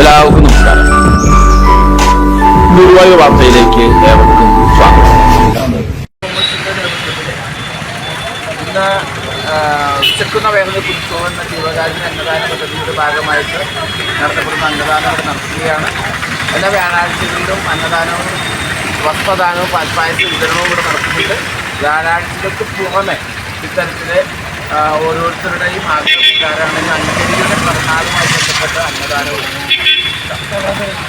എല്ലാവർക്കും നമസ്കാരം. ഗുരുവായൂർ വാർത്തയിലേക്ക് ഏവർക്കും സ്വാഗതം. ഇന്ന് ഉച്ചക്കുന്ന വേദന കുറിച്ചോ എന്ന ജീവകാരുണ്യ അന്നദാന പദ്ധതിയുടെ ഭാഗമായിട്ട് നടത്തപ്പെടുന്ന അന്നദാനം ഇവിടെ നടത്തുകയാണ് എല്ലാ വ്യാഴാഴ്ചകളിലും അന്നദാനവും വസ്ത്രദാനവും പാൽപ്പായസ വിതരണവും ഇവിടെ നടത്തുന്നുണ്ട് വ്യാഴാഴ്ചകൾക്ക് പുറമെ ഇത്തരത്തിലെ ഓരോരുത്തരുടെയും ആഗ്രഹക്കാരാണെങ്കിൽ അഞ്ചലിയുടെ പിറന്നാളുമായി ബന്ധപ്പെട്ട അന്നദാനവും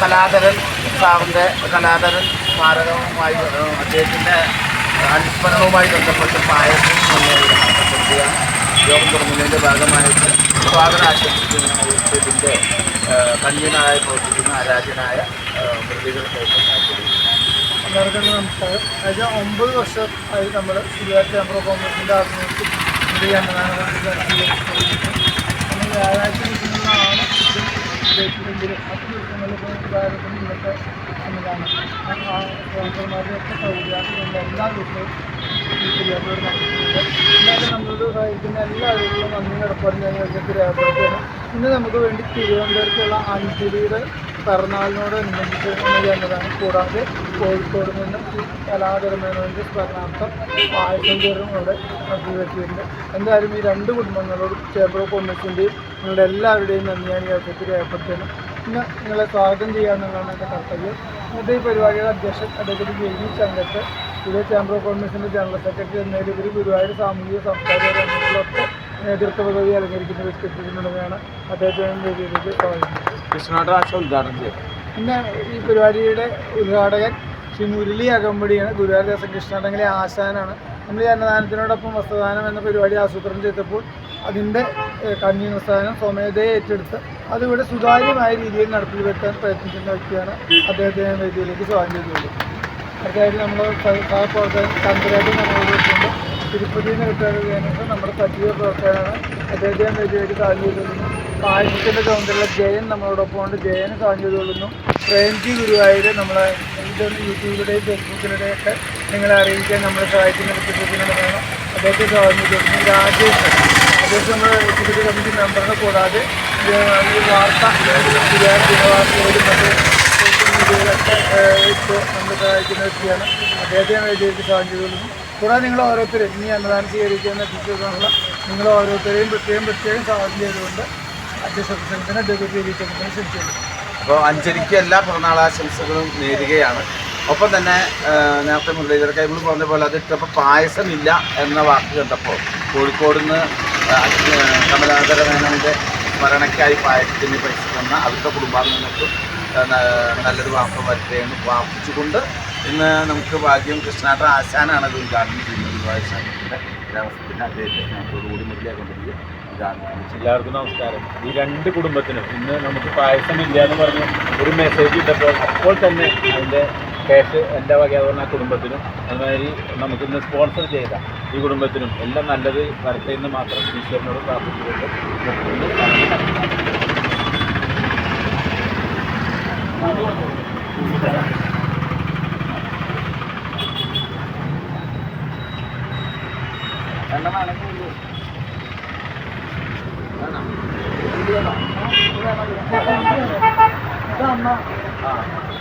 കലാധരൻ സാറിന്റെ കലാധരൻ സ്മാരകവുമായി അദ്ദേഹത്തിന്റെ അനുസ്മരണവുമായി ബന്ധപ്പെട്ട് പായസം യോഗം തുടങ്ങുന്നതിന്റെ ഭാഗമായിട്ട് സ്വാഗതം ആശംസിക്കുന്ന. ഇതിന്റെ പ്രവർത്തിക്കുന്ന ആരാധ്യനായ പ്രതികൾ എല്ലാവർക്കും നമസ്കാരം. കഴിഞ്ഞ ഒമ്പത് വർഷം ആയി നമ്മൾ ശരിയായ നമ്മുടെ കോൺഗ്രസിന്റെ ആത്മഹത്യ ആഭിമുഖ്യത്തിൽ സ്പോൺസർമാരുടെ ഒക്കെ സൗകര്യമാണ് നമ്മൾ എല്ലാ ദിവസവും ഈ ശരിയാത്തോട് നടത്തിയിട്ടുണ്ട് എന്നാലും നമ്മളോട് സഹായിക്കുന്ന എല്ലാ ആളുകളും നന്ദി കടപ്പാടും വെച്ചിട്ട് രേഖപ്പെടുത്തുകയാണ് ഇന്ന് നമുക്ക് വേണ്ടി തിരുവനന്തപുരത്തുള്ള അഞ്ജലിയുടെ പിറന്നാളിനോടനുബന്ധിച്ച് എന്നതാണ് കൂടാതെ കോഴിക്കോട് നിന്നും ഈ കലാധരമേനോന്റെ സ്മരണാർത്ഥം പായസം തീർന്നും ഇവിടെ നടത്തിവെച്ചിട്ടുണ്ട് എന്തായാലും ഈ രണ്ട് കുടുംബങ്ങളോടും ചേപ്പറ കോൺഗ്രസിന്റെയും നിങ്ങളുടെ എല്ലാവരുടെയും നന്ദിയാണ് ഈ അവസരത്തിൽ രേഖപ്പെടുത്തുന്നു. ഇന്ന് നിങ്ങളെ സ്വാഗതം ചെയ്യാമെന്നുള്ളതാണ് എന്റെ കർത്തവ്യം. ഇന്നത്തെ ഈ പരിപാടിയുടെ അധ്യക്ഷൻ അഡ്വക്കേറ്റ് ജെയ്മി ചങ്കത്ത് ഇതേ ചേംബർ ഓഫ് കോമേഴ്സിന്റെ ജനറൽ സെക്രട്ടറി എന്നതിലുപരി ഗുരുവായൂർ സാമൂഹിക സാംസ്കാരിക രംഗങ്ങളിലൊക്കെ നേതൃത്വ പദവി അലങ്കരിക്കുന്ന വ്യക്തിത്വത്തിനുടമയാണ് അദ്ദേഹത്തെ വേദിയിലേക്ക് സ്വാഗതം ഉദ്ഘാടനം ചെയ്യും. പിന്നെ ഈ പരിപാടിയുടെ ഉദ്ഘാടകൻ ശ്രീ മുരളി അകമ്പടിയാണ്. ഗുരുവായൂർ ദേശം കൃഷ്ണാടകലെ ആശാനാണ്. നമ്മൾ ഈ അന്നദാനത്തിനോടൊപ്പം വസ്ത്രദാനം എന്ന പരിപാടി ആസൂത്രണം ചെയ്തപ്പോൾ അതിന്റെ കൺവീനർ സ്ഥാനം സ്വമേധയെ ഏറ്റെടുത്ത് അതിവിടെ സുതാര്യമായ രീതിയിൽ നടപ്പിൽ വരുത്താൻ പ്രയത്നിക്കുന്ന വ്യക്തിയാണ് അദ്ദേഹത്തെ വേദിയിലേക്ക് സ്വാഗതം ചെയ്തത് അടുത്തായിട്ട് നമ്മൾ സഹപ്രവർത്തകൻ ചന്ദ്രേട്ടൻ നമ്മളോടൊപ്പമുണ്ട് തിരുപ്പതിയിൽ നിന്ന് കിട്ടാൻ ചെയ്യുന്നത് നമ്മുടെ സജീവ പ്രവർത്തകനാണ്. അദ്ദേഹത്തെ വേദിയിലേക്ക് സ്വാഗതം ചെയ്തുകൊള്ളുന്നു. ആയിരത്തിന്റെ ചുമതല ജയൻ നമ്മളോടൊപ്പം ഉണ്ട്. ജയന് സ്വാഗതം ചെയ്തുകൊള്ളുന്നു. പ്രേംജി ഗുരുവായൂർ നമ്മളെ ഇതൊന്ന് യൂട്യൂബിലൂടെയും ഫേസ്ബുക്കിലൂടെയും ഒക്കെ നിങ്ങളെ അറിയിക്കാൻ നമ്മളെ സഹായിക്കുന്ന വ്യക്തിത്വത്തിനുള്ളതാണ് അദ്ദേഹത്തെ ഗവൺമെന്റ് രാജേഷ് അദ്ദേഹം നമ്മൾ എക്സിക്യൂട്ടീവ് കമ്മിറ്റി മെമ്പറിനെ കൂടാതെ ഈ വാർത്ത ദിനവാർത്തയിലും മറ്റ് മീഡിയയിലൊക്കെ ഇപ്പോൾ നമ്മൾ സഹായിക്കുന്ന വ്യക്തിയാണ്. അദ്ദേഹത്തെ ഞാൻ സ്വാഗതം കൂടാതെ നിങ്ങൾ ഓരോരുത്തരും ഇനി അന്നദാനം സ്വീകരിക്കുന്ന എത്തിച്ചേർന്നുള്ള നിങ്ങൾ ഓരോരുത്തരെയും പ്രത്യേകം പ്രത്യേകം സ്വാഗതം ചെയ്തുകൊണ്ട് അധ്യക്ഷ പ്രസംഗത്തിന് ഡെപ്യൂട്ടി എഡിറ്ററിനെ ക്ഷണിക്കുന്നു. അപ്പോൾ അഞ്ചരിക്ക് എല്ലാ പിറന്നാളാശംസകളും നേരുകയാണ്. ഒപ്പം തന്നെ നേരത്തെ മുരളീധര കൈകൾ പറഞ്ഞ പോലെ അത് ഇട്ടപ്പോൾ പായസമില്ല എന്ന വാക്ക് കേട്ടപ്പോൾ കോഴിക്കോട് നിന്ന് കമലാധര മേനോന്റെ സ്മരണയ്ക്കായി പായസത്തിന് പൈസ തന്ന അവരുടെ കുടുംബാംഗങ്ങൾക്കും നല്ലൊരു വാർത്ത വരുത്തേന്ന് പ്രാർത്ഥിച്ചുകൊണ്ട് ഇന്ന് നമുക്ക് ഭാഗ്യം കൃഷ്ണാട്ട ആശാനാണ് അത് ഉദ്ഘാടനം ചെയ്യുന്നത്. ശാഖയുടെ ഗ്രാമസ്ഥത്തിന് അദ്ദേഹത്തെ സ്നേഹത്തോടുകൂടി മുരളിയാക്കൊണ്ടിരിക്കുക ഉദ്ഘാടനം എല്ലാവർക്കും നമസ്കാരം. ഈ രണ്ട് കുടുംബത്തിനും ഇന്ന് നമുക്ക് പായസമില്ല എന്ന് പറഞ്ഞ് ഒരു മെസ്സേജ് ഇട്ടപ്പോൾ അപ്പോൾ തന്നെ അതിന്റെ ക്യാഷ് എന്റെ വകയാവുന്ന ആ കുടുംബത്തിനും അതുമാതിരി നമുക്ക് ഇന്ന് സ്പോൺസർ ചെയ്ത ഈ കുടുംബത്തിനും എല്ലാം നല്ലത് വരട്ടെ എന്ന് മാത്രം ഈശ്വരനോട് പ്രാർത്ഥിച്ചുകൊണ്ട് ആ